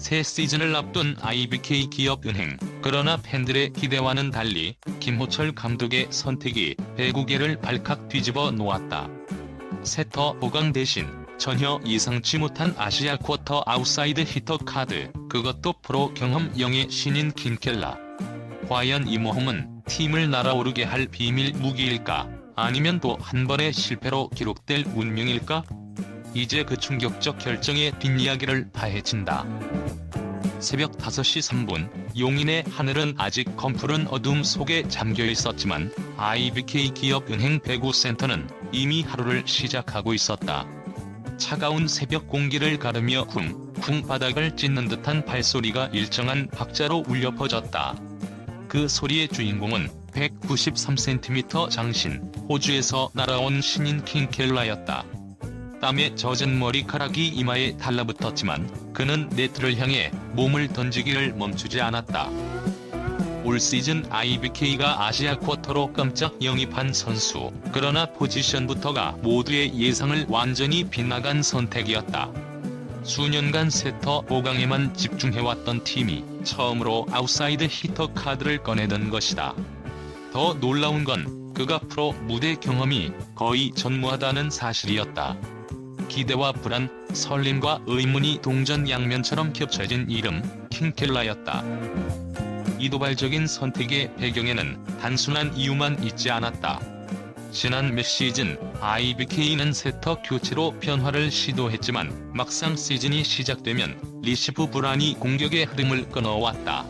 새 시즌을 앞둔 IBK 기업은행. 그러나 팬들의 기대와는 달리 김호철 감독의 선택이 배구계를 발칵 뒤집어 놓았다. 세터 보강 대신 전혀 예상치 못한 아시아 쿼터 아웃사이드 히터 카드, 그것도 프로 경험 영의 신인 킨켈라. 과연 이 모험은 팀을 날아오르게 할 비밀 무기일까? 아니면 또 한 번의 실패로 기록될 운명일까? 이제 그 충격적 결정의 뒷이야기를 파헤친다. 새벽 5시 3분, 용인의 하늘은 아직 검푸른 어둠 속에 잠겨 있었지만 IBK 기업은행 배구센터는 이미 하루를 시작하고 있었다. 차가운 새벽 공기를 가르며 쿵쿵 바닥을 찢는 듯한 발소리가 일정한 박자로 울려 퍼졌다. 그 소리의 주인공은 193cm 장신, 호주에서 날아온 신인 킹켈라였다. 땀에 젖은 머리카락이 이마에 달라붙었지만 그는 네트를 향해 몸을 던지기를 멈추지 않았다. 올 시즌 IBK가 아시아 쿼터로 깜짝 영입한 선수, 그러나 포지션부터가 모두의 예상을 완전히 빗나간 선택이었다. 수년간 세터 5강에만 집중해왔던 팀이 처음으로 아웃사이드 히터 카드를 꺼내던 것이다. 더 놀라운 건 그가 프로 무대 경험이 거의 전무하다는 사실이었다. 기대와 불안, 설렘과 의문이 동전 양면처럼 겹쳐진 이름, 킹켈라였다. 이 도발적인 선택의 배경에는 단순한 이유만 있지 않았다. 지난 몇 시즌 IBK는 세터 교체로 변화를 시도했지만 막상 시즌이 시작되면 리시브 불안이 공격의 흐름을 끊어왔다.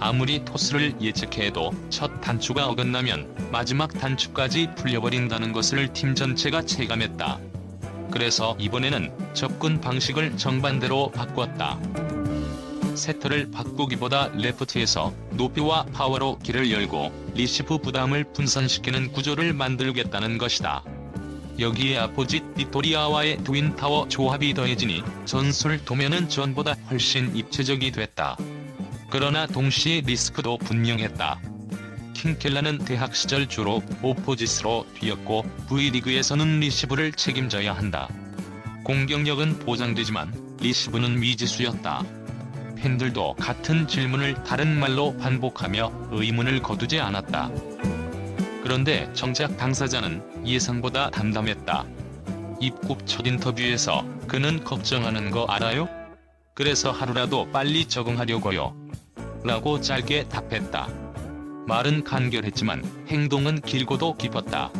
아무리 토스를 예측해도 첫 단추가 어긋나면 마지막 단추까지 풀려버린다는 것을 팀 전체가 체감했다. 그래서 이번에는 접근 방식을 정반대로 바꿨다. 세터를 바꾸기보다 레프트에서 높이와 파워로 길을 열고 리시브 부담을 분산시키는 구조를 만들겠다는 것이다. 여기에 아포짓 비토리아와의 트윈타워 조합이 더해지니 전술 도면은 전보다 훨씬 입체적이 됐다. 그러나 동시에 리스크도 분명했다. 킹켈라는 대학 시절 주로 오포지스로 뛰었고 V리그에서는 리시브를 책임져야 한다. 공격력은 보장되지만 리시브는 미지수였다. 팬들도 같은 질문을 다른 말로 반복하며 의문을 거두지 않았다. 그런데 정작 당사자는 예상보다 담담했다. 입국 첫 인터뷰에서 그는 걱정하는 거 알아요? 그래서 하루라도 빨리 적응하려고요. 라고 짧게 답했다. 말은 간결했지만 행동은 길고도 깊었다.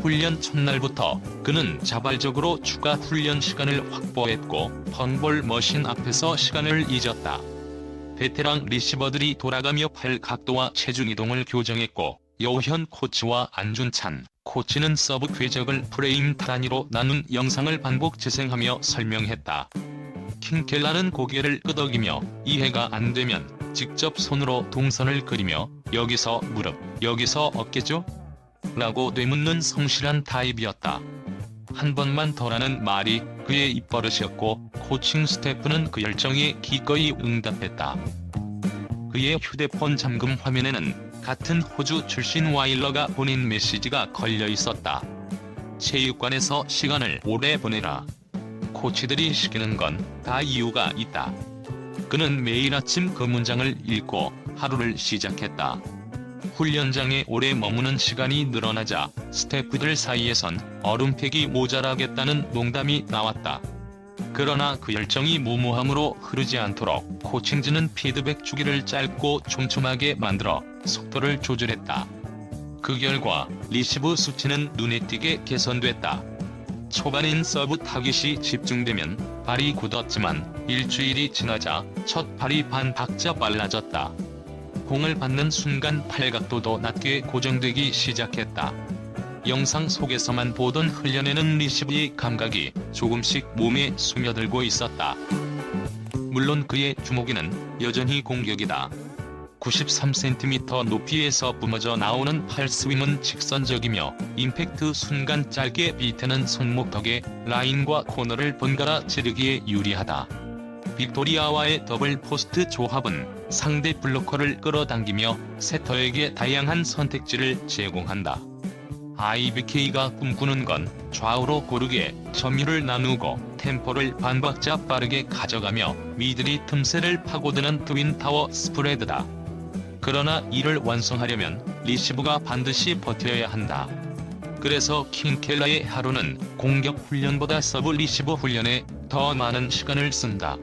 훈련 첫날부터 그는 자발적으로 추가 훈련 시간을 확보했고 펀볼 머신 앞에서 시간을 잊었다. 베테랑 리시버들이 돌아가며 팔 각도와 체중 이동을 교정했고 여우현 코치와 안준찬 코치는 서브 궤적을 프레임 단위로 나눈 영상을 반복 재생하며 설명했다. 킹켈라는 고개를 끄덕이며 이해가 안 되면 직접 손으로 동선을 그리며 여기서 무릎, 여기서 어깨죠? 라고 되묻는 성실한 타입이었다. 한 번만 더라는 말이 그의 입버릇이었고 코칭 스태프는 그 열정에 기꺼이 응답했다. 그의 휴대폰 잠금 화면에는 같은 호주 출신 와일러가 보낸 메시지가 걸려 있었다. 체육관에서 시간을 오래 보내라. 코치들이 시키는 건 다 이유가 있다. 그는 매일 아침 그 문장을 읽고 하루를 시작했다. 훈련장에 오래 머무는 시간이 늘어나자 스태프들 사이에선 얼음팩이 모자라겠다는 농담이 나왔다. 그러나 그 열정이 무모함으로 흐르지 않도록 코칭진은 피드백 주기를 짧고 촘촘하게 만들어 속도를 조절했다. 그 결과 리시브 수치는 눈에 띄게 개선됐다. 초반엔 서브 타깃이 집중되면 발이 굳었지만 일주일이 지나자 첫 발이 반 박자 빨라졌다. 공을 받는 순간 팔각도도 낮게 고정되기 시작했다. 영상 속에서만 보던 훈련에는 리시브의 감각이 조금씩 몸에 스며들고 있었다. 물론 그의 주목에는 여전히 공격이다. 93cm 높이에서 뿜어져 나오는 팔 스윙은 직선적이며 임팩트 순간 짧게 비트는 손목 덕에 라인과 코너를 번갈아 지르기에 유리하다. 빅토리아와의 더블 포스트 조합은 상대 블로커를 끌어당기며 세터에게 다양한 선택지를 제공한다. IBK가 꿈꾸는 건 좌우로 고르게 점유를 나누고 템포를 반박자 빠르게 가져가며 미들이 틈새를 파고드는 트윈타워 스프레드다. 그러나 이를 완성하려면 리시브가 반드시 버텨야 한다. 그래서 킹켈러의 하루는 공격 훈련보다 서브 리시브 훈련에 더 많은 시간을 쓴다.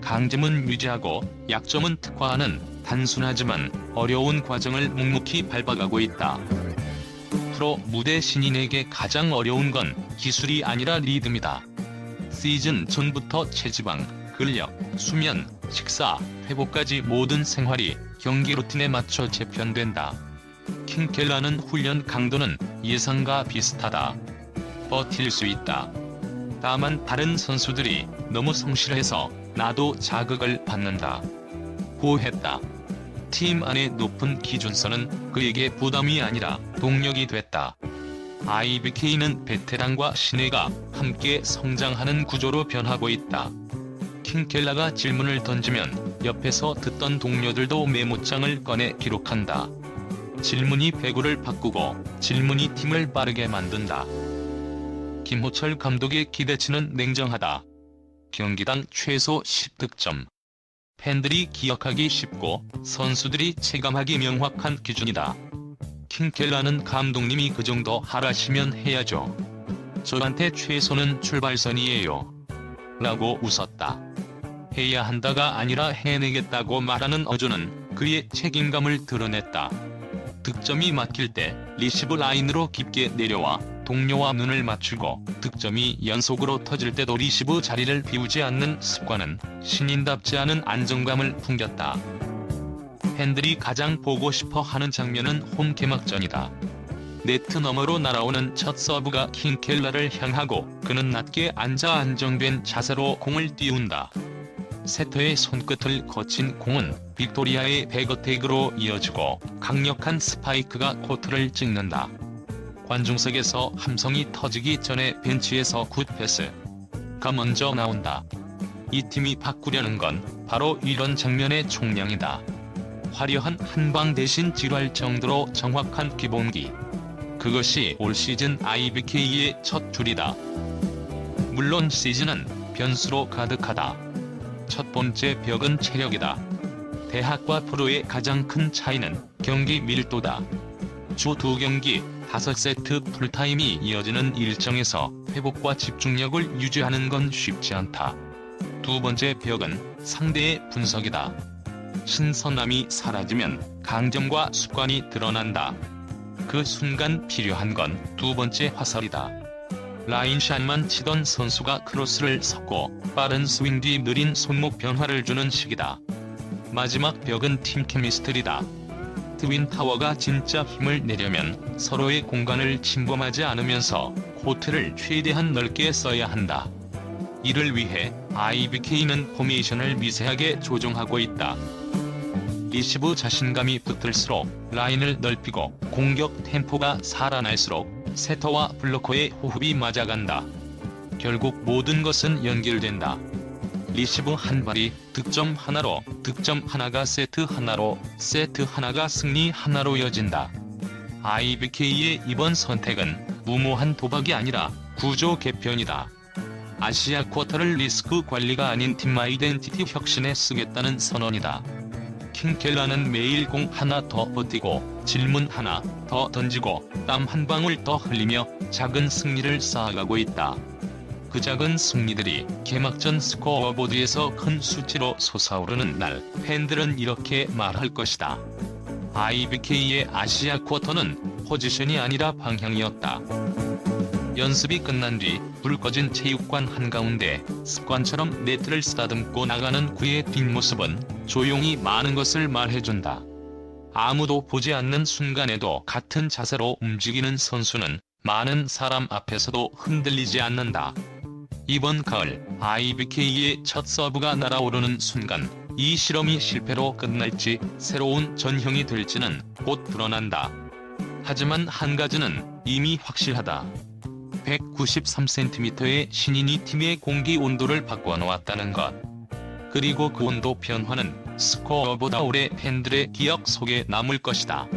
강점은 유지하고 약점은 특화하는 단순하지만 어려운 과정을 묵묵히 밟아가고 있다. 프로 무대 신인에게 가장 어려운 건 기술이 아니라 리듬이다. 시즌 전부터 체지방, 근력, 수면, 식사, 회복까지 모든 생활이 경기 루틴에 맞춰 재편된다. 킹켈라는 훈련 강도는 예상과 비슷하다. 버틸 수 있다. 다만 다른 선수들이 너무 성실해서 나도 자극을 받는다. 고했다. 팀 안의 높은 기준선은 그에게 부담이 아니라 동력이 됐다. IBK는 베테랑과 신예가 함께 성장하는 구조로 변하고 있다. 킹켈라가 질문을 던지면 옆에서 듣던 동료들도 메모장을 꺼내 기록한다. 질문이 배구를 바꾸고 질문이 팀을 빠르게 만든다. 김호철 감독의 기대치는 냉정하다. 경기당 최소 10득점. 팬들이 기억하기 쉽고 선수들이 체감하기 명확한 기준이다. 킹켈라는 감독님이 그 정도 하라시면 해야죠. 저한테 최소는 출발선이에요. 라고 웃었다. 해야 한다가 아니라 해내겠다고 말하는 어조는 그의 책임감을 드러냈다. 득점이 막힐 때 리시브 라인으로 깊게 내려와 동료와 눈을 맞추고 득점이 연속으로 터질 때도 리시브 자리를 비우지 않는 습관은 신인답지 않은 안정감을 풍겼다. 팬들이 가장 보고 싶어 하는 장면은 홈 개막전이다. 네트 너머로 날아오는 첫 서브가 킹켈라를 향하고 그는 낮게 앉아 안정된 자세로 공을 띄운다. 세터의 손끝을 거친 공은 빅토리아의 백어택으로 이어지고 강력한 스파이크가 코트를 찍는다. 관중석에서 함성이 터지기 전에 벤치에서 굿패스 가 먼저 나온다. 이 팀이 바꾸려는 건 바로 이런 장면의 총량이다. 화려한 한방 대신 지루할 정도로 정확한 기본기. 그것이 올 시즌 IBK의 첫 줄이다. 물론 시즌은 변수로 가득하다. 첫 번째 벽은 체력이다. 대학과 프로의 가장 큰 차이는 경기 밀도다. 주 두 경기, 다섯 세트 풀타임이 이어지는 일정에서 회복과 집중력을 유지하는 건 쉽지 않다. 두 번째 벽은 상대의 분석이다. 신선함이 사라지면 강점과 습관이 드러난다. 그 순간 필요한 건 두 번째 화살이다. 라인샷만 치던 선수가 크로스를 섞고 빠른 스윙 뒤 느린 손목 변화를 주는 시기다. 마지막 벽은 팀 케미스트리다. 트윈타워가 진짜 힘을 내려면 서로의 공간을 침범하지 않으면서 코트를 최대한 넓게 써야 한다. 이를 위해 IBK는 포메이션을 미세하게 조정하고 있다. 리시브 자신감이 붙을수록 라인을 넓히고 공격 템포가 살아날수록 세터와 블로커의 호흡이 맞아간다. 결국 모든 것은 연결된다. 리시브 한 발이 득점 하나로, 득점 하나가 세트 하나로, 세트 하나가 승리 하나로 이어진다. IBK의 이번 선택은 무모한 도박이 아니라 구조 개편이다. 아시아 쿼터를 리스크 관리가 아닌 팀 아이덴티티 혁신에 쓰겠다는 선언이다. 킹켈라는 매일 공 하나 더 버티고 질문 하나 더 던지고 땀 한 방울 더 흘리며 작은 승리를 쌓아가고 있다. 그 작은 승리들이 개막전 스코어보드에서 큰 수치로 솟아오르는 날 팬들은 이렇게 말할 것이다. IBK의 아시아 쿼터는 포지션이 아니라 방향이었다. 연습이 끝난 뒤 불 꺼진 체육관 한가운데 습관처럼 네트를 쓰다듬고 나가는 그의 뒷모습은 조용히 많은 것을 말해준다. 아무도 보지 않는 순간에도 같은 자세로 움직이는 선수는 많은 사람 앞에서도 흔들리지 않는다. 이번 가을 IBK의 첫 서브가 날아오르는 순간 이 실험이 실패로 끝날지 새로운 전형이 될지는 곧 드러난다. 하지만 한 가지는 이미 확실하다. 193cm의 신인이 팀의 공기 온도를 바꿔놓았다는 것. 그리고 그 온도 변화는 스코어보다 오래 팬들의 기억 속에 남을 것이다.